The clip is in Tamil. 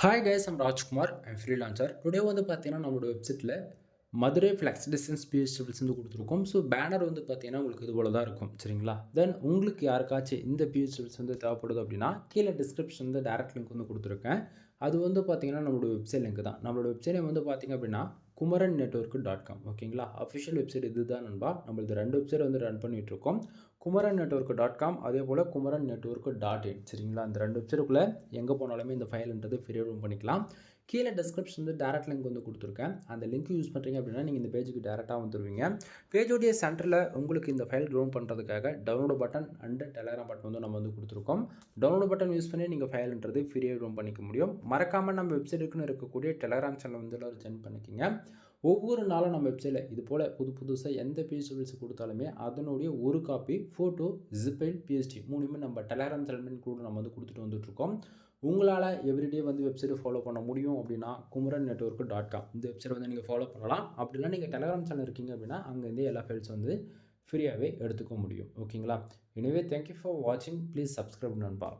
Hi guys I'm Rajkumar I'm freelancer today வந்து பார்த்தீங்கன்னா நம்மளோட வெப்சைட்டில் மதுரை ஃப்ளெக்ஸ் டிஸ்டன்ஸ் பிஹெச்டபிள்ஸ் வந்து கொடுத்துருக்கோம். ஸோ பேனர் வந்து பார்த்தீங்கன்னா உங்களுக்கு இது போல தான் இருக்கும். சரிங்களா? தென் உங்களுக்கு யாருக்காச்சும் இந்த பிஹெச்டபிள்ஸ் வந்து தேவைப்படுது அப்படின்னா கீழே டிஸ்கிரிப்ஷன் வந்து டேரக்ட் லிங்க் வந்து கொடுத்துருக்கேன். அது வந்து பார்த்தீங்கன்னா நம்மளோட வெப்சைட் லிங்க் தான். நம்மளோட வெப்சைட் வந்து பார்த்தீங்க அப்படின்னா குமரன் நெட்ஒர்க் டாட் காம் ஓகேங்களா? அஃபிஷியல் வெப்சைட் இது தான் நண்பா நம்மளது ரெண்டு வெப்சைட் வந்து ரன் பண்ணிகிட்ருக்கோம் இருக்கோம் குமரன் நெட்ஒர்க் டாட் காம் அதே போல் குமரன் நெட்ஒர்க் டாட் இன் சரிங்களா? அந்த ரெண்டு வெப்சைட்டுக்குள்ளே எங்கே போனாலுமே இந்த ஃபைல்ன்றது ஃப்ரீயாக ரூம் பண்ணிக்கலாம். கீழே டிஸ்கிரிப்ஷன் வந்து டேரக்ட் லிங்க் வந்து கொடுத்துருக்கேன். அந்த லிங்க் யூஸ் பண்ணுறீங்க அப்படின்னா நீங்கள் இந்த பேஜுக்கு டேரெக்டாக வந்துருவீங்க. பேஜோடைய சென்டரில் உங்களுக்கு இந்த ஃபைல் டவுன் பண்ணுறதுக்காக download button and Telegram button வந்து நம்ம வந்து கொடுத்துருக்கோம். டவுன்லோட் பட்டன் யூஸ் பண்ணி நீங்கள் ஃபைல்ன்றது ஃப்ரீயாக ரூம் பண்ணிக்க முடியும். மறக்காமல் நம்ம வெப்சைட்டுக்குன்னு இருக்கக்கூடிய டெலகிராம் சேனல் வந்து எல்லோரும் ஜாயின் பண்ணிக்கோங்க. ஒவ்வொரு நாளும் நம்ம வெப்சைட்டில் இது போல் புது புதுசாக எந்த பிஹெச்டிபிள்ஸ் கொடுத்தாலுமே அதனுடைய ஒரு காப்பி ஃபோட்டோ ஜிப்பைல் பிஹெச்டி மூணுமே நம்ம டெலகிராம் சேனல் கூட நம்ம வந்து கொடுத்துட்டு வந்துட்டுருக்கோம் உங்களால் எவ்ரிடே வந்து வெப்சைட்டை ஃபாலோ பண்ண முடியும் அப்படின்னா குமரன் நெட்ஒர்க் டாட் காம் இந்த வெப்சைட் வந்து நீங்கள் ஃபாலோ பண்ணலாம். அப்படிலாம் நீங்கள் டெலகிராம் சேனல் இருக்கீங்க அப்படின்னா அங்கேருந்து எல்லா ஃபைல்ஸ் வந்து ஃப்ரீயாகவே எடுத்துக்க முடியும். ஓகேங்களா எனவே தேங்க்யூ ஃபார் வாட்சிங் ப்ளீஸ் சப்ஸ்கிரைப் நண்பா.